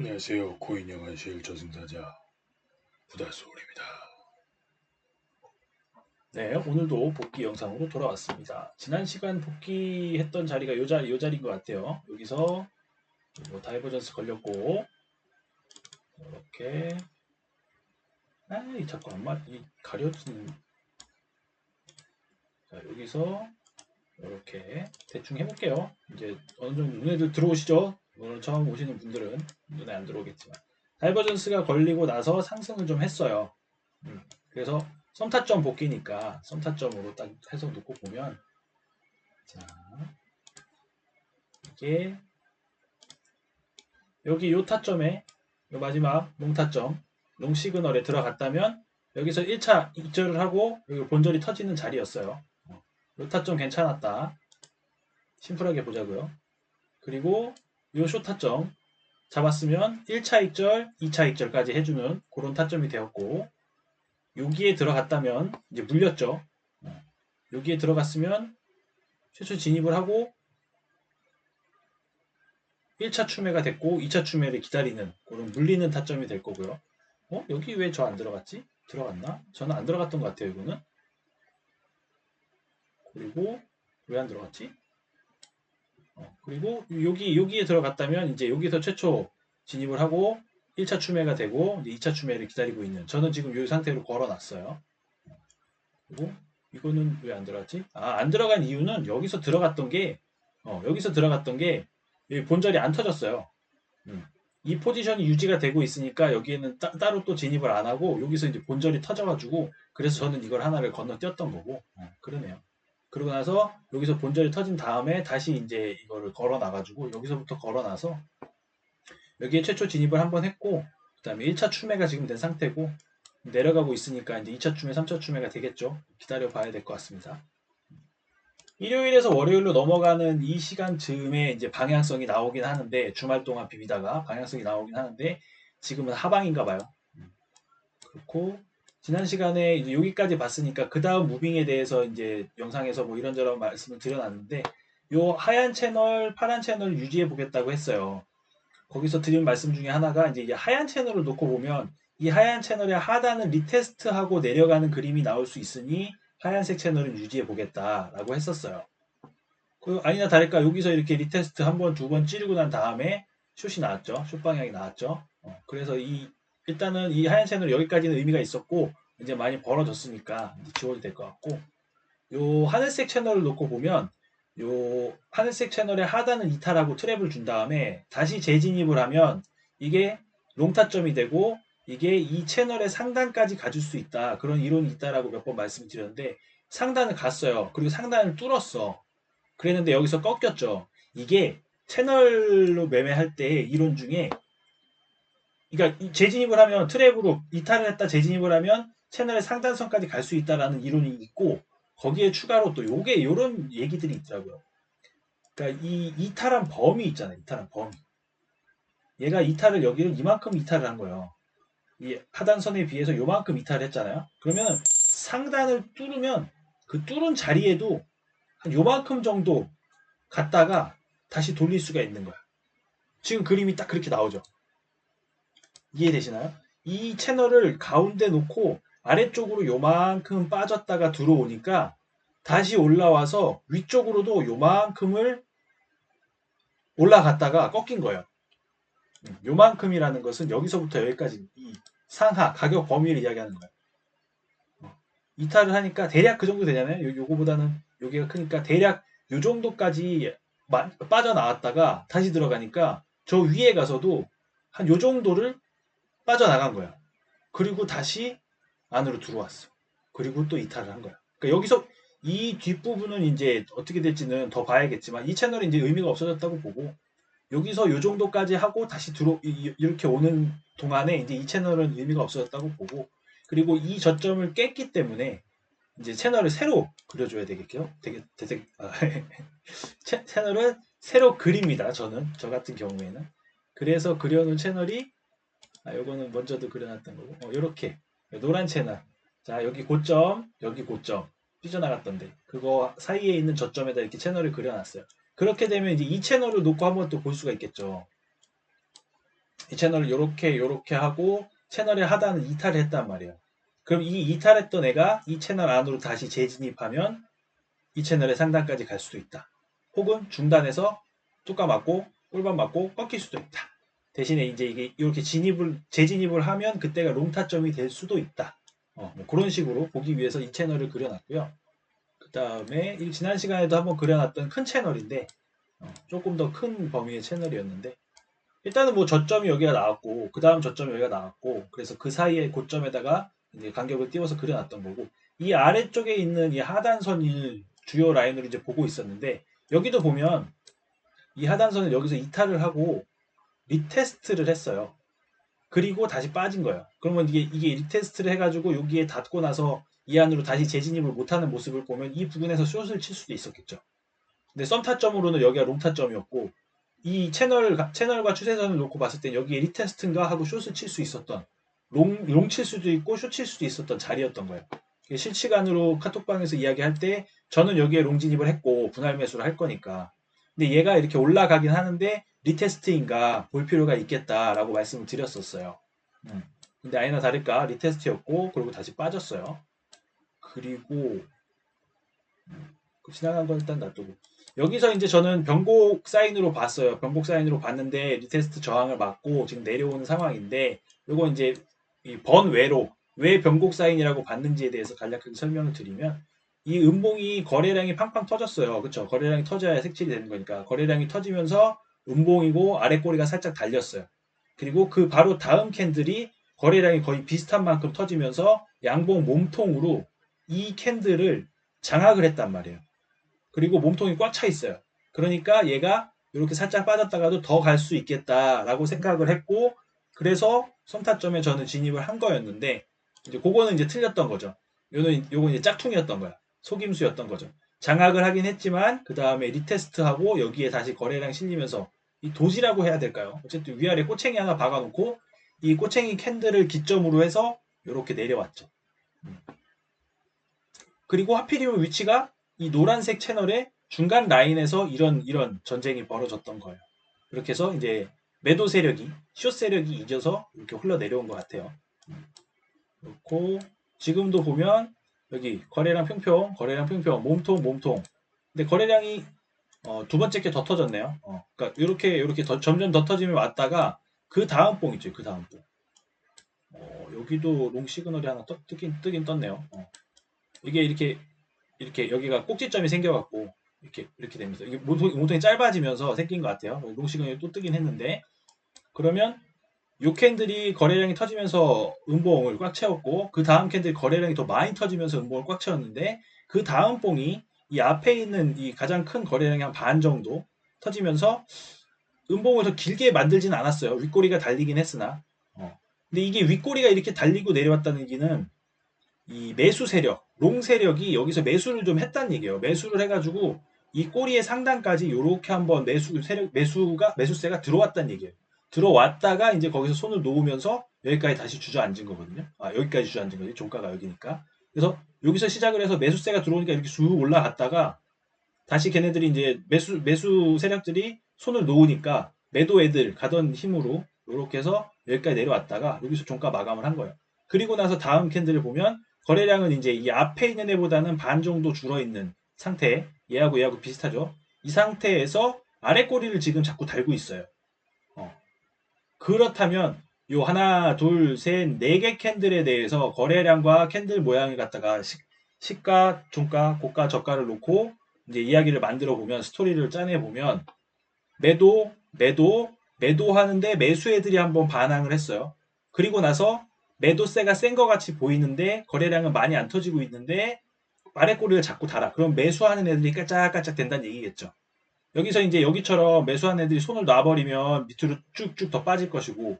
안녕하세요. 코인 영화실 저승사자 부다소울입니다. 네, 오늘도 복귀 영상으로 돌아왔습니다. 지난 시간 복귀했던 자리가 요 자리, 요 자리인 것 같아요. 여기서 뭐 다이버전스 걸렸고 이렇게 아, 이 자꾸 안 맞, 이 가려진 자, 여기서 이렇게 대충 해볼게요. 이제 어느 정도 눈에 들어오시죠? 오늘 처음 오시는 분들은 눈에 안 들어오겠지만 다이버전스가 걸리고 나서 상승을 좀 했어요. 음, 그래서 썸타점 복귀니까 썸타점으로 딱 해서 놓고 보면 자 이게 여기 요 타점에 요 마지막 롱 타점 롱 시그널에 들어갔다면 여기서 1차 입절을 하고 여기 본절이 터지는 자리였어요. 요 타점 괜찮았다. 심플하게 보자고요. 그리고 요 쇼 타점 잡았으면 1차 익절, 2차 익절까지 해주는 그런 타점이 되었고 여기에 들어갔다면 이제 물렸죠. 어, 여기에 들어갔으면 최초 진입을 하고 1차 추매가 됐고 2차 추매를 기다리는 그런 물리는 타점이 될 거고요. 어? 여기 왜 저 안 들어갔지? 들어갔나? 저는 안 들어갔던 것 같아요. 이거는. 그리고 왜 안 들어갔지? 어, 그리고 여기 여기에 들어갔다면 이제 여기서 최초 진입을 하고 1차 추매가 되고 이제 2차 추매를 기다리고 있는 저는 지금 이 상태로 걸어놨어요. 그리고 이거는 왜 안 들어갔지? 아, 안 들어간 이유는 여기서 들어갔던 게 어, 여기서 들어갔던 게 본절이 안 터졌어요. 음. 이 포지션이 유지가 되고 있으니까 여기에는 따, 로또 진입을 안 하고 여기서 이제 본절이 터져가지고 그래서 저는 이걸 하나를 건너뛰었던 거고 어, 그러네요. 그러고 나서 여기서 본절이 터진 다음에 다시 이제 이거를 걸어 나가지고 여기서부터 걸어 나서 여기에 최초 진입을 한번 했고 그 다음에 1차 추매가 지금 된 상태고 내려가고 있으니까 이제 2차 추매, 3차 추매가 되겠죠. 기다려 봐야 될 것 같습니다. 일요일에서 월요일로 넘어가는 이 시간 즈음에 이제 방향성이 나오긴 하는데 주말 동안 비비다가 방향성이 나오긴 하는데 지금은 하방인가 봐요. 그렇고 지난 시간에 이제 여기까지 봤으니까 그 다음 무빙에 대해서 이제 영상에서 뭐 이런저런 말씀을 드려놨는데 요 하얀 채널, 파란 채널 유지해 보겠다고 했어요. 거기서 드린 말씀 중에 하나가 이제 이 하얀 채널을 놓고 보면 이 하얀 채널의 하단은 리테스트하고 내려가는 그림이 나올 수 있으니 하얀색 채널을 유지해 보겠다라고 했었어요. 그 아니나 다를까 여기서 이렇게 리테스트 한 번, 두 번 찌르고 난 다음에 숏이 나왔죠. 숏 방향이 나왔죠. 어, 그래서 이 일단은 이 하얀 채널 여기까지는 의미가 있었고 이제 많이 벌어졌으니까 지워도 될 것 같고 요 하늘색 채널을 놓고 보면 요 하늘색 채널의 하단은 이탈하고 트랩을 준 다음에 다시 재진입을 하면 이게 롱타점이 되고 이게 이 채널의 상단까지 가줄 수 있다. 그런 이론이 있다라고 몇 번 말씀드렸는데 상단을 갔어요. 그리고 상단을 뚫었어. 그랬는데 여기서 꺾였죠. 이게 채널로 매매할 때 이론 중에 그러니까 재진입을 하면 트랩으로 이탈을 했다 재진입을 하면 채널의 상단선까지 갈 수 있다라는 이론이 있고 거기에 추가로 또 요게 요런 얘기들이 있더라고요. 그러니까 이 이탈한 범위 있잖아요. 이탈한 범위. 얘가 이탈을 여기를 이만큼 이탈을 한 거예요. 이 하단선에 비해서 요만큼 이탈을 했잖아요. 그러면 상단을 뚫으면 그 뚫은 자리에도 한 요만큼 정도 갔다가 다시 돌릴 수가 있는 거야. 지금 그림이 딱 그렇게 나오죠. 이해되시나요? 이 채널을 가운데 놓고 아래쪽으로 요만큼 빠졌다가 들어오니까 다시 올라와서 위쪽으로도 요만큼을 올라갔다가 꺾인 거예요. 음, 요만큼이라는 것은 여기서부터 여기까지 이 상하 가격 범위를 이야기하는 거예요. 어, 이탈을 하니까 대략 그 정도 되잖아요. 요, 요거보다는 여기가 크니까 대략 요 정도까지 마, 빠져나왔다가 다시 들어가니까 저 위에 가서도 한 요 정도를 빠져나간 거야. 그리고 다시 안으로 들어왔어. 그리고 또 이탈을 한 거야. 그러니까 여기서 이 뒷부분은 이제 어떻게 될지는 더 봐야겠지만 이 채널이 이제 의미가 없어졌다고 보고 여기서 요 정도까지 하고 다시 들어 이- 이렇게 오는 동안에 이제 이 채널은 의미가 없어졌다고 보고 그리고 이 저점을 깼기 때문에 이제 채널을 새로 그려줘야 되겠죠. 되게 되게 아, 채, 채널을 새로 그립니다. 저는 저 같은 경우에는 그래서 그려놓은 채널이 아 요거는 먼저도 그려놨던 거고 어, 요렇게 노란 채널 자 여기 고점 여기 고점 삐져나갔던데 그거 사이에 있는 저점에다 이렇게 채널을 그려놨어요. 그렇게 되면 이제 이 채널을 놓고 한번 또 볼 수가 있겠죠. 이 채널을 요렇게 요렇게 하고 채널의 하단을 이탈을 했단 말이에요. 그럼 이 이탈했던 애가 이 채널 안으로 다시 재진입하면 이 채널의 상단까지 갈 수도 있다. 혹은 중단해서 뚜까 맞고 꿀밤 맞고 꺾일 수도 있다. 대신에 이제 이게 이렇게 진입을 재진입을 하면 그때가 롱타점이 될 수도 있다. 어, 뭐 그런 식으로 보기 위해서 이 채널을 그려놨고요. 그 다음에 지난 시간에도 한번 그려놨던 큰 채널인데 어, 조금 더 큰 범위의 채널이었는데 일단은 뭐 저점이 여기가 나왔고 그 다음 저점이 여기가 나왔고 그래서 그 사이에 고점에다가 이제 간격을 띄워서 그려놨던 거고 이 아래쪽에 있는 이 하단선을 주요 라인으로 이제 보고 있었는데 여기도 보면 이 하단선을 여기서 이탈을 하고 리테스트를 했어요. 그리고 다시 빠진 거예요. 그러면 이게 이게 리테스트를 해가지고 여기에 닿고 나서 이 안으로 다시 재진입을 못하는 모습을 보면 이 부분에서 숏을 칠 수도 있었겠죠. 근데 썸 타점으로는 여기가 롱 타점이었고 이 채널 채널과 추세선을 놓고 봤을 때 여기에 리테스트인가 하고 숏을 칠 수 있었던 롱 롱 칠 수도 있고 숏 칠 수도 있었던 자리였던 거예요. 실시간으로 카톡방에서 이야기할 때 저는 여기에 롱 진입을 했고 분할 매수를 할 거니까 근데 얘가 이렇게 올라가긴 하는데 리테스트인가 볼 필요가 있겠다라고 말씀을 드렸었어요. 음. 근데 아니나 다를까 리테스트였고 그리고 다시 빠졌어요. 그리고 음, 지나간 건 일단 놔두고 여기서 이제 저는 변곡 사인으로 봤어요. 변곡 사인으로 봤는데 리테스트 저항을 맞고 지금 내려오는 상황인데 요거 이제 이 번외로 왜 변곡 사인이라고 봤는지에 대해서 간략하게 설명을 드리면 이 음봉이 거래량이 팡팡 터졌어요. 그렇죠? 거래량이 터져야 색칠이 되는 거니까 거래량이 터지면서 음봉이고 아래 꼬리가 살짝 달렸어요. 그리고 그 바로 다음 캔들이 거래량이 거의 비슷한 만큼 터지면서 양봉 몸통으로 이 캔들을 장악을 했단 말이에요. 그리고 몸통이 꽉 차 있어요. 그러니까 얘가 이렇게 살짝 빠졌다가도 더 갈 수 있겠다라고 생각을 했고 그래서 선타점에 저는 진입을 한 거였는데 이제 그거는 이제 틀렸던 거죠. 요는 요건 이제 짝퉁이었던 거야. 속임수였던 거죠. 장악을 하긴 했지만 그 다음에 리테스트하고 여기에 다시 거래량 실리면서 이 도지라고 해야 될까요? 어쨌든 위아래 꼬챙이 하나 박아놓고 이 꼬챙이 캔들을 기점으로 해서 이렇게 내려왔죠. 음. 그리고 하필이면 위치가 이 노란색 채널의 중간 라인에서 이런 이런 전쟁이 벌어졌던 거예요. 그렇게 해서 이제 매도 세력이 숏 세력이 이겨서 이렇게 흘러 내려온 것 같아요. 그렇고 지금도 보면 여기 거래량 평평, 거래량 평평, 몸통, 몸통. 근데 거래량이 어, 두 번째 게 더 터졌네요. 어, 그러니까 이렇게 이렇게 더, 점점 더 터지면 왔다가 그 다음 뽕 있죠. 그 다음 뽕. 어, 여기도 롱 시그널이 하나 떠, 뜨긴 뜨긴 떴네요. 어. 이게 이렇게 이렇게 여기가 꼭지점이 생겨갖고 이렇게 이렇게 됩니다. 이게 몸통이, 몸통이 짧아지면서 생긴 것 같아요. 롱 시그널이 또 뜨긴 했는데 그러면 요 캔들이 거래량이 터지면서 음봉을 꽉 채웠고 그 다음 캔들이 거래량이 더 많이 터지면서 음봉을 꽉 채웠는데 그 다음 봉이 이 앞에 있는 이 가장 큰 거래량이 한반 정도 터지면서 음봉을 더 길게 만들지는 않았어요. 윗꼬리가 달리긴 했으나 어. 근데 이게 윗꼬리가 이렇게 달리고 내려왔다는 얘기는 이 매수 세력, 롱 세력이 여기서 매수를 좀 했다는 얘기예요. 매수를 해가지고 이 꼬리의 상단까지 이렇게 한번 매수 세력 매수가 매수세가 들어왔다는 얘기예요. 들어왔다가 이제 거기서 손을 놓으면서 여기까지 다시 주저앉은 거거든요. 아, 여기까지 주저앉은 거지. 종가가 여기니까. 그래서 여기서 시작을 해서 매수세가 들어오니까 이렇게 쑥 올라갔다가 다시 걔네들이 이제 매수, 매수 세력들이 손을 놓으니까 매도 애들 가던 힘으로 이렇게 해서 여기까지 내려왔다가 여기서 종가 마감을 한 거예요. 그리고 나서 다음 캔들을 보면 거래량은 이제 이 앞에 있는 애보다는 반 정도 줄어 있는 상태. 얘하고 얘하고 비슷하죠. 이 상태에서 아래 꼬리를 지금 자꾸 달고 있어요. 그렇다면 요 하나, 둘, 셋, 네 개 캔들에 대해서 거래량과 캔들 모양을 갖다가 시, 시가, 종가, 고가, 저가를 놓고 이제 이야기를 만들어 보면 스토리를 짜내 보면 매도, 매도, 매도하는데 매수애들이 한번 반항을 했어요. 그리고 나서 매도세가 센 것 같이 보이는데 거래량은 많이 안 터지고 있는데 아래 꼬리를 자꾸 달아. 그럼 매수하는 애들이 깔짝깔짝 된다는 얘기겠죠. 여기서 이제 여기처럼 매수한 애들이 손을 놔버리면 밑으로 쭉쭉 더 빠질 것이고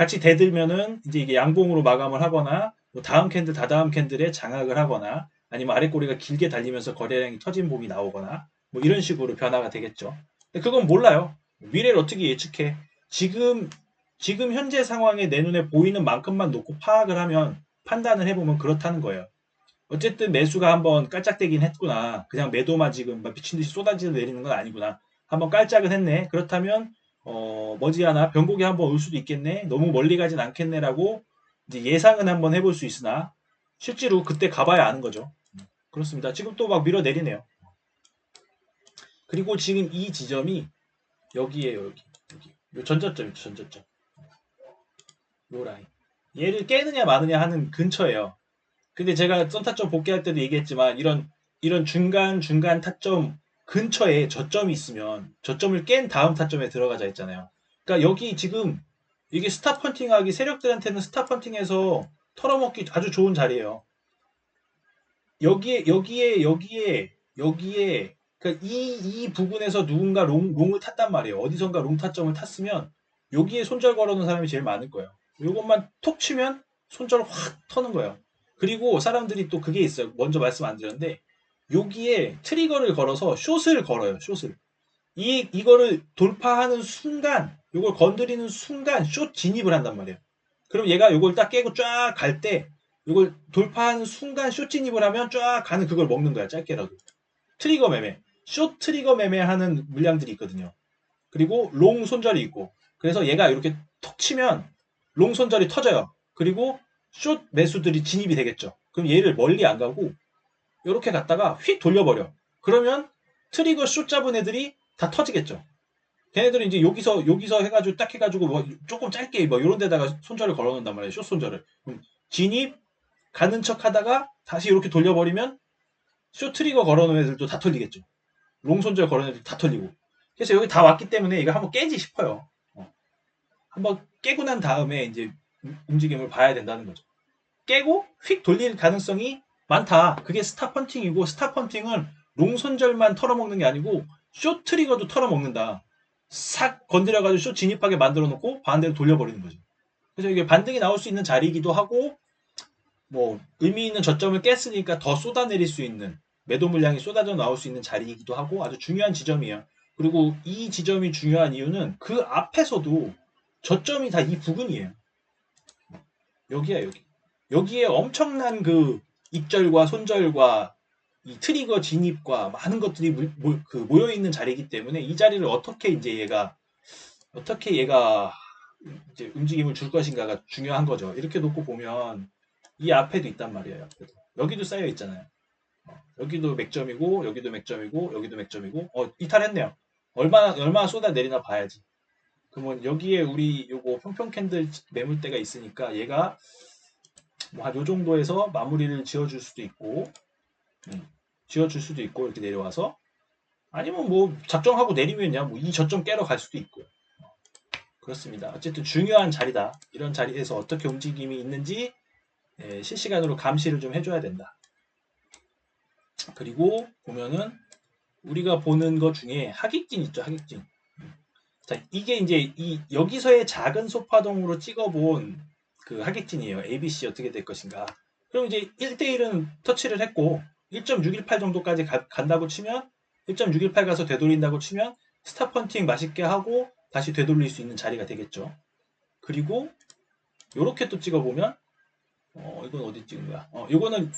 같이 대들면은 이제 이게 양봉으로 마감을 하거나 뭐 다음 캔들 다다음 캔들에 장악을 하거나 아니면 아래 꼬리가 길게 달리면서 거래량이 터진 봉이 나오거나 뭐 이런 식으로 변화가 되겠죠. 근데 그건 몰라요. 미래를 어떻게 예측해? 지금 지금 현재 상황에 내 눈에 보이는 만큼만 놓고 파악을 하면 판단을 해보면 그렇다는 거예요. 어쨌든 매수가 한번 깔짝대긴 했구나. 그냥 매도만 지금 미친 듯이 쏟아지어 내리는 건 아니구나. 한번 깔짝은 했네. 그렇다면 어, 머지않아 변곡이 한번 올 수도 있겠네. 너무 멀리 가진 않겠네라고 이제 예상은 한번 해볼 수 있으나 실제로 그때 가봐야 아는 거죠. 그렇습니다. 지금 또 막 밀어내리네요. 그리고 지금 이 지점이 여기에요, 여기. 여기. 요 전저점 있죠, 전저점. 요 라인. 얘를 깨느냐 마느냐 하는 근처예요. 근데 제가 썬타점 복귀할 때도 얘기했지만 이런 이런 중간 중간 타점 근처에 저점이 있으면 저점을 깬 다음 타점에 들어가자 했잖아요. 그러니까 여기 지금 이게 스타 펀팅하기 세력들한테는 스타 펀팅해서 털어먹기 아주 좋은 자리예요. 여기에 여기에 여기에 여기에 그러니까 이, 이 부분에서 누군가 롱, 롱을 탔단 말이에요. 어디선가 롱 타점을 탔으면 여기에 손절 걸어놓은 사람이 제일 많을 거예요. 요것만 톡 치면 손절 확 터는 거예요. 그리고 사람들이 또 그게 있어요. 먼저 말씀 안 드렸는데 여기에 트리거를 걸어서 숏을 걸어요. 숏을. 이 이거를 돌파하는 순간 이걸 건드리는 순간 숏 진입을 한단 말이에요. 그럼 얘가 이걸 딱 깨고 쫙 갈 때 이걸 돌파하는 순간 숏 진입을 하면 쫙 가는 그걸 먹는 거야. 짧게라도. 트리거 매매. 숏 트리거 매매하는 물량들이 있거든요. 그리고 롱 손절이 있고. 그래서 얘가 이렇게 톡 치면 롱 손절이 터져요. 그리고 숏 매수들이 진입이 되겠죠. 그럼 얘를 멀리 안 가고 이렇게 갔다가 휙 돌려버려. 그러면 트리거 숏 잡은 애들이 다 터지겠죠. 걔네들은 이제 여기서 여기서 해가지고 딱 해가지고 뭐 조금 짧게 뭐 이런 데다가 손절을 걸어놓는단 말이에요. 숏 손절을. 그럼 진입 가는 척하다가 다시 이렇게 돌려버리면 숏 트리거 걸어놓은 애들도 다 털리겠죠. 롱 손절 걸어놓은 애들 다 털리고. 그래서 여기 다 왔기 때문에 이거 한번 깨지 싶어요. 어. 한번 깨고 난 다음에 이제 움직임을 봐야 된다는 거죠. 깨고 휙 돌릴 가능성이 많다. 그게 스타 펀팅이고 스타 펀팅은 롱 손절만 털어먹는 게 아니고 쇼 트리거도 털어먹는다. 싹 건드려가지고 쇼 진입하게 만들어 놓고 반대로 돌려버리는 거죠. 그래서 이게 반등이 나올 수 있는 자리이기도 하고 뭐 의미 있는 저점을 깼으니까 더 쏟아내릴 수 있는 매도 물량이 쏟아져 나올 수 있는 자리이기도 하고 아주 중요한 지점이에요. 그리고 이 지점이 중요한 이유는 그 앞에서도 저점이 다 이 부근이에요. 여기야 여기. 여기에 엄청난 그 입절과 손절과 이 트리거 진입과 많은 것들이 모, 모, 그 모여 있는 자리이기 때문에 이 자리를 어떻게 이제 얘가 어떻게 얘가 이제 움직임을 줄 것인가가 중요한 거죠. 이렇게 놓고 보면 이 앞에도 있단 말이에요. 여기도 쌓여 있잖아요. 어, 여기도 맥점이고 여기도 맥점이고 여기도 맥점이고 어 이탈했네요. 얼마나 얼마나 쏟아 내리나 봐야지. 그러면 여기에 우리 요거 평평 캔들 매물대가 있으니까 얘가 뭐한요 정도에서 마무리를 지어줄 수도 있고 음, 지어줄 수도 있고 이렇게 내려와서 아니면 뭐 작정하고 내리면야 뭐이 저점 깨러 갈 수도 있고요. 어, 그렇습니다. 어쨌든 중요한 자리다. 이런 자리에서 어떻게 움직임이 있는지 예, 실시간으로 감시를 좀 해줘야 된다. 그리고 보면은 우리가 보는 것 중에 하객진 있죠, 하객진. 자, 이게 이제 이 여기서의 작은 소파동으로 찍어본 그 하객진이에요. ABC 어떻게 될 것인가. 그럼 이제 1대1은 터치를 했고 1.618 정도까지 가- 간다고 치면 1.618 가서 되돌린다고 치면 스타 펀팅 맛있게 하고 다시 되돌릴 수 있는 자리가 되겠죠. 그리고 요렇게 또 찍어보면 어 이건 어디 찍은 거야? 어 이거는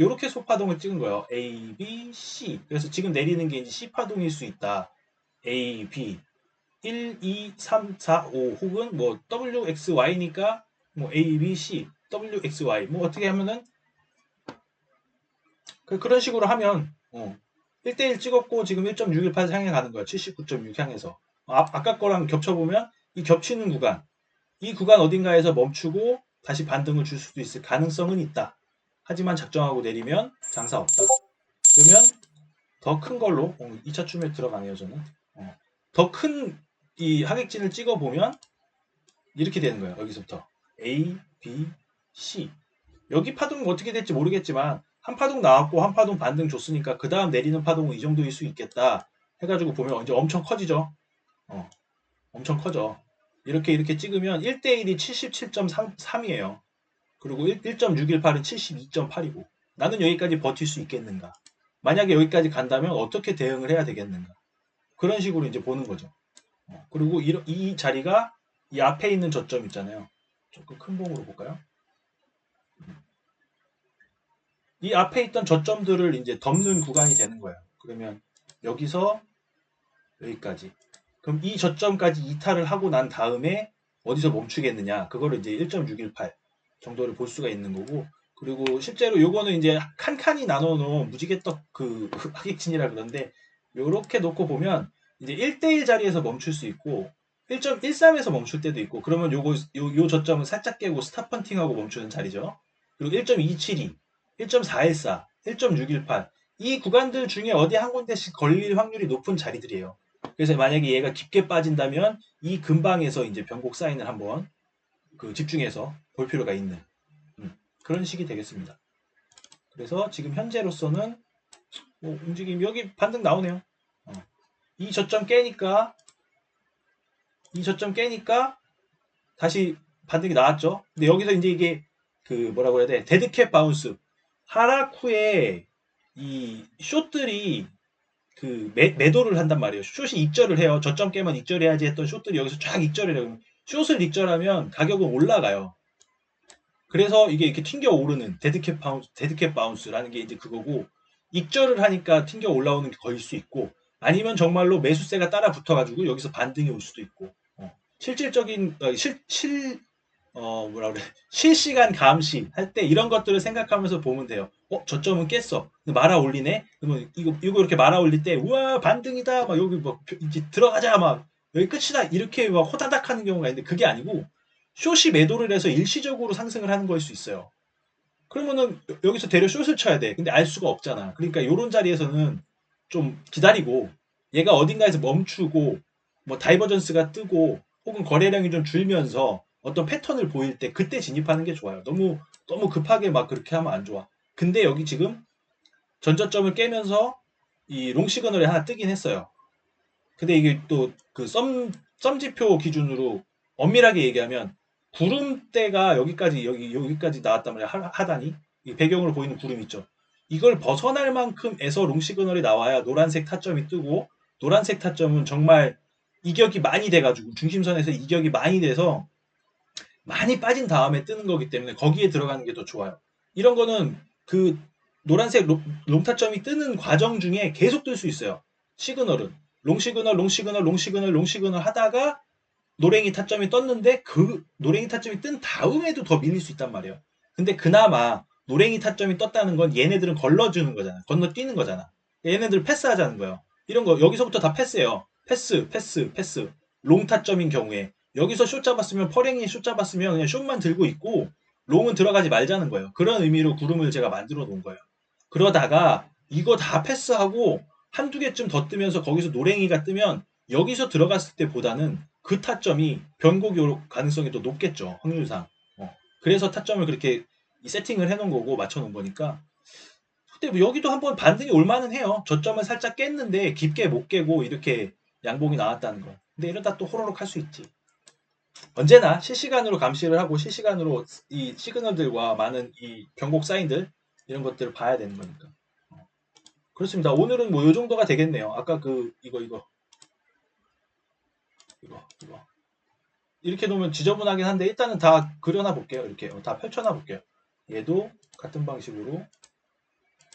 요렇게 소파동을 찍은 거예요. A, B, C. 그래서 지금 내리는 게 이제 C 파동일 수 있다. A, B 1, 2, 3, 4, 5 혹은 뭐 W, X, Y니까 뭐 A, B, C, W, X, Y 뭐 어떻게 하면은 그- 그런 식으로 하면 어, 1대1 찍었고 지금 1.618 향해 가는 거야. 79.6 향해서 아, 아까 거랑 겹쳐보면 이 겹치는 구간 이 구간 어딘가에서 멈추고 다시 반등을 줄 수도 있을 가능성은 있다. 하지만 작정하고 내리면 장사 없다. 그러면 더 큰 걸로 2차 춤에 들어가네요 저는. 더큰 이 하객진을 찍어보면 이렇게 되는 거예요. 여기서부터 A, B, C. 여기 파동이 어떻게 될지 모르겠지만 한 파동 나왔고 한 파동 반등 줬으니까 그 다음 내리는 파동은 이 정도일 수 있겠다. 해가지고 보면 이제 엄청 커지죠. 어, 엄청 커져. 이렇게 이렇게 찍으면 1대1이 77.3이에요. 그리고 1.618은 72.8이고 나는 여기까지 버틸 수 있겠는가? 만약에 여기까지 간다면 어떻게 대응을 해야 되겠는가? 그런 식으로 이제 보는 거죠. 어, 그리고 이, 이 자리가 이 앞에 있는 저점 있잖아요. 조금 큰 봉으로 볼까요? 이 앞에 있던 저점들을 이제 덮는 구간이 되는 거예요. 그러면 여기서 여기까지. 그럼 이 저점까지 이탈을 하고 난 다음에 어디서 멈추겠느냐? 그거를 이제 1.618 정도를 볼 수가 있는 거고 그리고 실제로 요거는 이제 칸칸이 나눠 놓은 무지개떡 그 하객진이라 그러는데 요렇게 놓고 보면 이제 1대1 자리에서 멈출 수 있고 1.13에서 멈출 때도 있고 그러면 요거 요, 요 저점은 살짝 깨고 스탑 펀팅하고 멈추는 자리죠. 그리고 1.272, 1.414, 1.618 이 구간들 중에 어디 한 군데씩 걸릴 확률이 높은 자리들이에요. 그래서 만약에 얘가 깊게 빠진다면 이 근방에서 이제 변곡 사인을 한번 그 집중해서 볼 필요가 있는 음, 그런 식이 되겠습니다. 그래서 지금 현재로서는 뭐 움직임 여기 반등 나오네요. 어. 이 저점 깨니까 이 저점 깨니까 다시 반등이 나왔죠. 근데 여기서 이제 이게 그 뭐라고 해야 돼? 데드캣 바운스 하락 후에 이 숏들이 그 매, 매도를 한단 말이에요. 숏이 익절을 해요. 저점 깨면 익절해야지 했던 숏들이 여기서 쫙 익절을 해요. 숏을 익절하면 가격은 올라가요. 그래서 이게 이렇게 튕겨 오르는 데드캣 바운스, 데드캣 바운스라는 게 이제 그거고 익절을 하니까 ting겨 올라오는 게 거일 수 있고 아니면 정말로 매수세가 따라 붙어가지고 여기서 반등이 올 수도 있고 어, 실질적인 어, 실, 실 어, 뭐라 그래 실시간 감시 할 때 이런 것들을 생각하면서 보면 돼요. 어 저점은 깼어. 말아 올리네. 그러면 이거 이거 이렇게 말아 올릴 때 우와 반등이다. 막 여기 뭐 이제 들어가자 막 여기 끝이다 이렇게 막 호다닥 하는 경우가 있는데 그게 아니고 숏이 매도를 해서 일시적으로 상승을 하는 거일 수 있어요. 그러면은 여- 여기서 대려 숏을 쳐야 돼. 근데 알 수가 없잖아. 그러니까 요런 자리에서는 좀 기다리고 얘가 어딘가에서 멈추고 뭐 다이버전스가 뜨고 혹은 거래량이 좀 줄면서 어떤 패턴을 보일 때 그때 진입하는 게 좋아요. 너무 너무 급하게 막 그렇게 하면 안 좋아. 근데 여기 지금 전저점을 깨면서 이 롱 시그널이 하나 뜨긴 했어요. 근데 이게 또 그 썸 썸지표 기준으로 엄밀하게 얘기하면 구름대가 여기까지 여기 여기까지 나왔단 말이야 하- 하단이 이 배경으로 보이는 구름 있죠. 이걸 벗어날 만큼에서 롱 시그널이 나와야 노란색 타점이 뜨고 노란색 타점은 정말 이격이 많이 돼가지고 중심선에서 이격이 많이 돼서 많이 빠진 다음에 뜨는 거기 때문에 거기에 들어가는 게 더 좋아요. 이런 거는 그 노란색 롱, 롱 타점이 뜨는 과정 중에 계속 뜰 수 있어요. 시그널은 롱 시그널, 롱 시그널, 롱 시그널, 롱 시그널 하다가 노랭이 타점이 떴는데 그 노랭이 타점이 뜬 다음에도 더 밀릴 수 있단 말이에요. 근데 그나마 노랭이 타점이 떴다는 건 얘네들은 걸러주는 거잖아. 건너뛰는 거잖아. 얘네들 패스하자는 거예요. 이런 거 여기서부터 다 패스예요. 패스, 패스, 패스. 롱 타점인 경우에 여기서 숏 잡았으면 퍼랭이 숏 잡았으면 그냥 숏만 들고 있고 롱은 들어가지 말자는 거예요. 그런 의미로 구름을 제가 만들어 놓은 거예요. 그러다가 이거 다 패스하고 한두 개쯤 더 뜨면서 거기서 노랭이가 뜨면 여기서 들어갔을 때보다는 그 타점이 변곡이 올 가능성이 더 높겠죠. 확률상. 어. 그래서 타점을 그렇게 이 세팅을 해놓은 거고 맞춰놓은 거니까. 근데 뭐 여기도 한번 반등이 올 만은 해요. 저점을 살짝 깼는데 깊게 못 깨고 이렇게 양봉이 나왔다는 거. 근데 이러다 또 호로록 할 수 있지. 언제나 실시간으로 감시를 하고 실시간으로 이 시그널들과 많은 이 변곡 사인들 이런 것들을 봐야 되는 거니까. 어. 그렇습니다. 오늘은 뭐 요 정도가 되겠네요. 아까 그 이거 이거 이거 이거 이렇게 놓으면 지저분하긴 한데 일단은 다 그려놔 볼게요. 이렇게 어, 다 펼쳐놔 볼게요. 얘도 같은 방식으로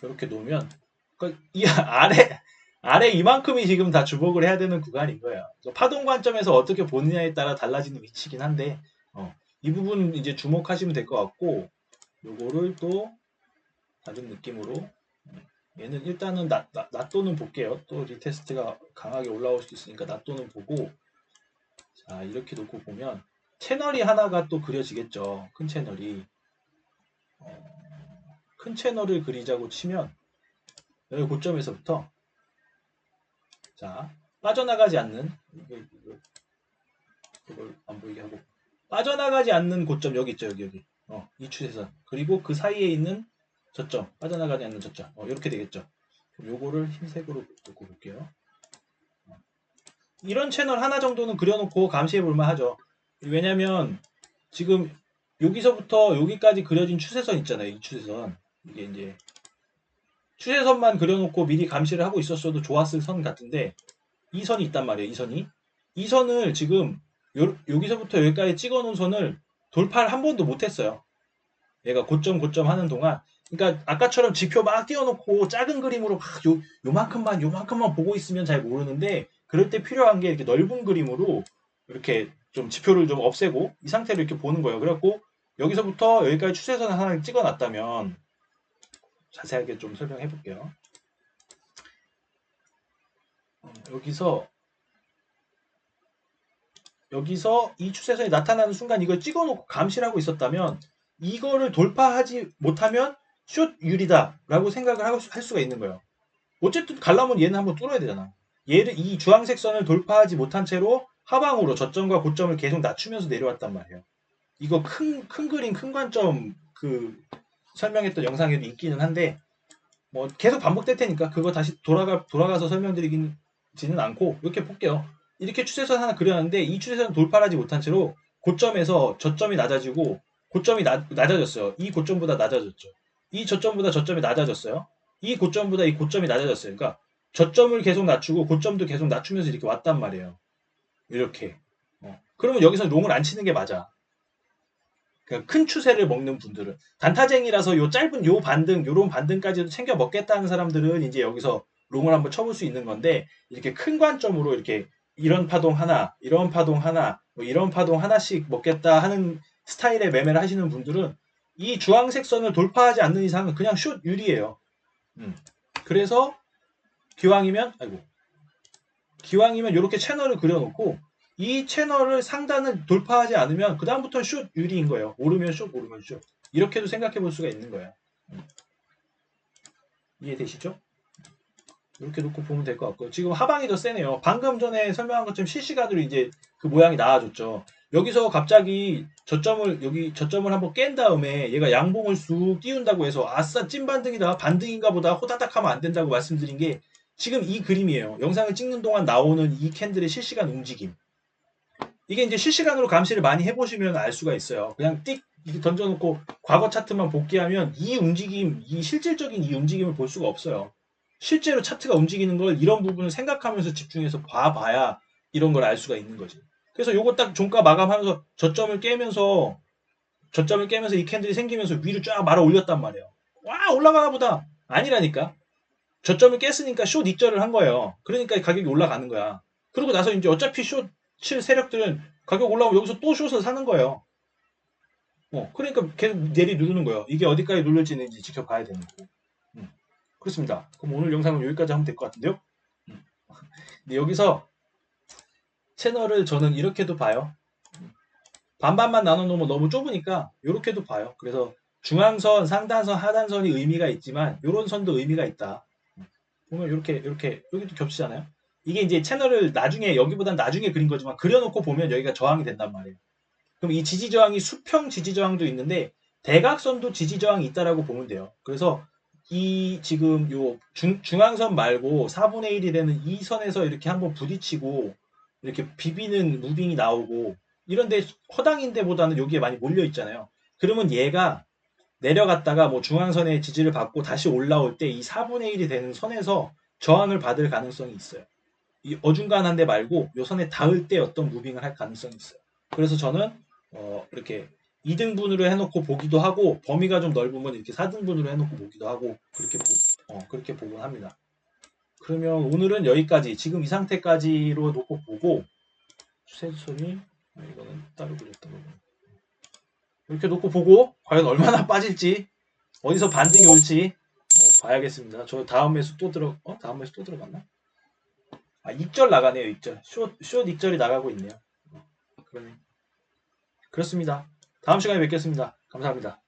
이렇게 놓으면 그이 아래 아래 이만큼이 지금 다 주목을 해야 되는 구간인 거예요. 파동 관점에서 어떻게 보느냐에 따라 달라지는 위치긴 한데 어, 이 부분 이제 주목하시면 될 것 같고 요거를 또 다른 느낌으로 음, 얘는 일단은 낮도는 볼게요. 또 리테스트가 강하게 올라올 수도 있으니까 낮도는 보고 자 이렇게 놓고 보면 채널이 하나가 또 그려지겠죠. 큰 채널이 어, 큰 채널을 그리자고 치면 여기 고점에서부터 자 빠져나가지 않는 이걸 안 보이게 하고 빠져나가지 않는 고점 여기 있죠 여기 여기. 어, 이 추세선. 그리고 그 사이에 있는 저점 빠져나가지 않는 저점. 어, 이렇게 되겠죠. 그럼 요거를 흰색으로 놓고 볼게요. 어. 이런 채널 하나 정도는 그려놓고 감시해 볼만 하죠. 왜냐면 지금 여기서부터 여기까지 그려진 추세선 있잖아요 이 추세선. 이게 이제 추세선만 그려놓고 미리 감시를 하고 있었어도 좋았을 선 같은데 이 선이 있단 말이에요 이 선이. 이 선을 지금 요, 여기서부터 여기까지 찍어놓은 선을 돌파를 한 번도 못했어요. 얘가 고점 고점 하는 동안. 그러니까 아까처럼 지표 막 띄워놓고 작은 그림으로 막 요, 요만큼만 요만큼만 보고 있으면 잘 모르는데 그럴 때 필요한 게 이렇게 넓은 그림으로 이렇게 좀 지표를 좀 없애고 이 상태로 이렇게 보는 거예요. 그래갖고 여기서부터 여기까지 추세선을 하나 찍어놨다면 자세하게 좀 설명해 볼게요. 어, 여기서 여기서 이 추세선이 나타나는 순간 이걸 찍어놓고 감시를 하고 있었다면 이거를 돌파하지 못하면 숏 유리다 라고 생각을 하고- 할 수가 있는 거예요. 어쨌든 갈라면 얘는 한번 뚫어야 되잖아. 얘를 이 주황색 선을 돌파하지 못한 채로 하방으로 저점과 고점을 계속 낮추면서 내려왔단 말이에요. 이거 큰, 큰 그림, 큰 관점 그 설명했던 영상에도 있기는 한데 뭐 계속 반복될 테니까 그거 다시 돌아가 돌아가서 설명드리지는 않고 이렇게 볼게요. 이렇게 추세선 하나 그려놨는데 이 추세선 돌파하지 못한 채로 고점에서 저점이 낮아지고 고점이 낮, 낮아졌어요. 이 고점보다 낮아졌죠. 이 저점보다 저점이 낮아졌어요. 이 고점보다 이 고점이 낮아졌어요. 그러니까 저점을 계속 낮추고 고점도 계속 낮추면서 이렇게 왔단 말이에요. 이렇게. 어. 그러면 여기서 롱을 안 치는 게 맞아. 그러니까 큰 추세를 먹는 분들은 단타쟁이라서 요 짧은 요 반등, 요런 반등까지도 챙겨 먹겠다는 사람들은 이제 여기서 롱을 한번 쳐볼 수 있는 건데 이렇게 큰 관점으로 이렇게 이런 파동 하나, 이런 파동 하나, 뭐 이런 파동 하나씩 먹겠다 하는 스타일의 매매를 하시는 분들은 이 주황색 선을 돌파하지 않는 이상은 그냥 숏 유리예요. 음. 그래서 기왕이면 아이고 기왕이면 이렇게 채널을 그려놓고 이 채널을 상단을 돌파하지 않으면 그 다음부터는 숏 유리인 거예요. 오르면 숏, 오르면 숏. 이렇게도 생각해 볼 수가 있는 거예요. 음. 이해되시죠? 이렇게 놓고 보면 될 것 같고요. 지금 하방이 더 세네요. 방금 전에 설명한 것처럼 실시간으로 이제 그 모양이 나와줬죠. 여기서 갑자기 저점을 여기 저점을 한번 깬 다음에 얘가 양봉을 쑥 띄운다고 해서 아싸 찐 반등이다 반등인가 보다 호다닥 하면 안 된다고 말씀드린 게 지금 이 그림이에요. 영상을 찍는 동안 나오는 이 캔들의 실시간 움직임. 이게 이제 실시간으로 감시를 많이 해보시면 알 수가 있어요. 그냥 띡 던져놓고 과거 차트만 복귀하면 이 움직임, 이 실질적인 이 움직임을 볼 수가 없어요. 실제로 차트가 움직이는 걸 이런 부분을 생각하면서 집중해서 봐봐야 이런 걸 알 수가 있는 거지. 그래서 요거 딱 종가 마감하면서 저점을 깨면서 저점을 깨면서 이 캔들이 생기면서 위로 쫙 말아 올렸단 말이에요. 와 올라가나 보다. 아니라니까. 저점을 깼으니까 숏 익절을 한 거예요. 그러니까 가격이 올라가는 거야. 그러고 나서 이제 어차피 숏 칠 세력들은 가격 올라오면 여기서 또 숏을 사는 거예요. 어, 그러니까 계속 내리 누르는 거예요. 이게 어디까지 눌릴지는 이제 지켜봐야 되는 거고. 음, 그렇습니다. 그럼 오늘 영상은 여기까지 하면 될 것 같은데요. 음. 근데 여기서 채널을 저는 이렇게도 봐요. 반반만 나눠 놓으면 너무 좁으니까 이렇게도 봐요. 그래서 중앙선, 상단선, 하단선이 의미가 있지만 이런 선도 의미가 있다. 보면 이렇게 이렇게 여기도 겹치잖아요. 이게 이제 채널을 나중에 여기보단 나중에 그린 거지만 그려놓고 보면 여기가 저항이 된단 말이에요. 그럼 이 지지 저항이 수평 지지 저항도 있는데 대각선도 지지 저항이 있다라고 보면 돼요. 그래서 이 지금 요 중, 중앙선 말고 4분의 1이 되는 이 선에서 이렇게 한번 부딪히고 이렇게 비비는 무빙이 나오고 이런데 허당인데보다는 여기에 많이 몰려 있잖아요. 그러면 얘가 내려갔다가 뭐 중앙선의 지지를 받고 다시 올라올 때 이 4분의 1이 되는 선에서 저항을 받을 가능성이 있어요. 이 어중간한 데 말고 요 선에 닿을 때 어떤 무빙을 할 가능성이 있어요. 그래서 저는 어 이렇게 2등분으로 해놓고 보기도 하고 범위가 좀 넓으면 이렇게 4등분으로 해놓고 보기도 하고 그렇게 보, 어, 그렇게 보곤 합니다. 그러면 오늘은 여기까지 지금 이 상태까지로 놓고 보고 추세선이 아, 이거는 따로 그렸던 거고 이렇게 놓고 보고 과연 얼마나 빠질지 어디서 반등이 올지 어, 봐야겠습니다. 저 다음 매수 또 들어 어 다음 매수 또 들어갔나? 아 익절 나가네요 익절 숏, 숏 익절이 나가고 있네요. 어, 그러네. 그렇습니다. 다음 시간에 뵙겠습니다. 감사합니다.